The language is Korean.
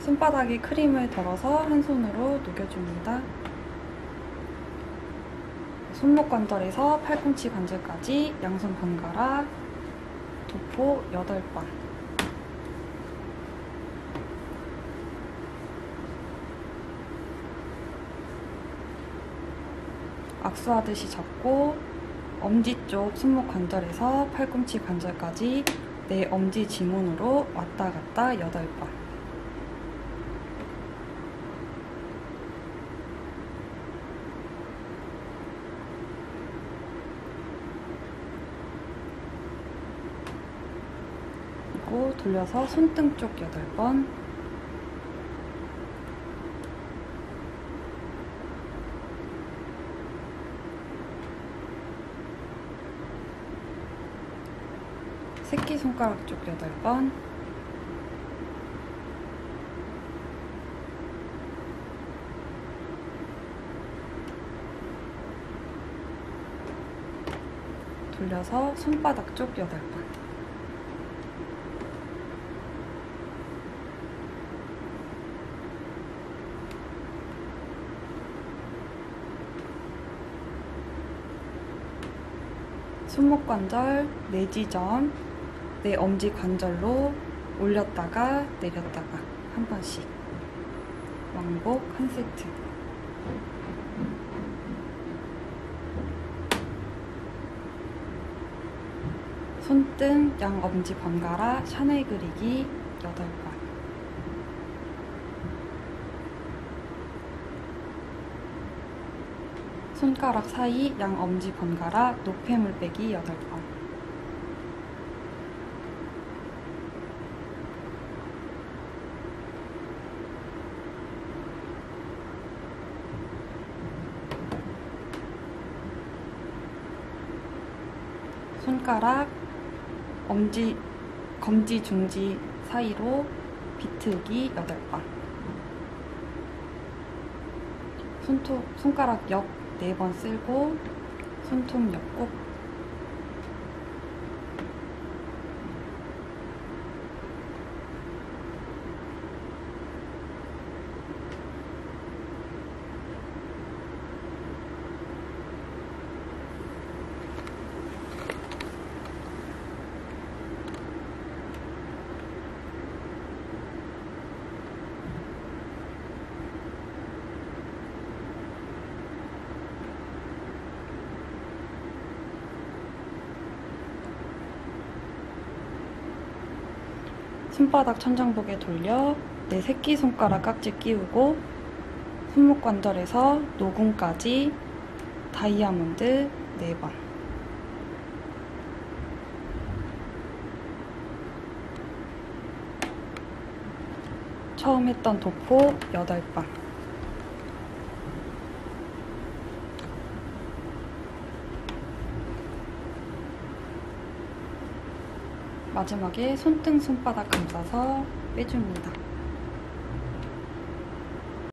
손바닥에 크림을 덜어서 한 손으로 녹여줍니다. 손목 관절에서 팔꿈치 관절까지 양손 번갈아 도포 8번 악수하듯이 잡고 엄지 쪽 손목 관절에서 팔꿈치 관절까지 내 엄지 지문으로 왔다 갔다 8번 그리고 돌려서 손등 쪽 8번. 새끼손가락 쪽 8번. 돌려서 손바닥 쪽 8번 손목 관절, 내지점, 내 엄지 관절로 올렸다가 내렸다가 한 번씩. 왕복 한 세트. 손등 양 엄지 번갈아 샤넬 그리기 8번 손가락 사이 양 엄지 번갈아 노폐물 빼기 8번. 손가락 엄지 검지 중지 사이로 비틀기 8번. 손톱 손가락 옆 4번 쓸고 손톱 옆 꼭 손바닥 천장복에 돌려 내 새끼손가락 깍지 끼우고 손목 관절에서 노궁까지 다이아몬드 4번. 처음 했던 도포 8번 마지막에 손등 손바닥 감싸서 빼줍니다.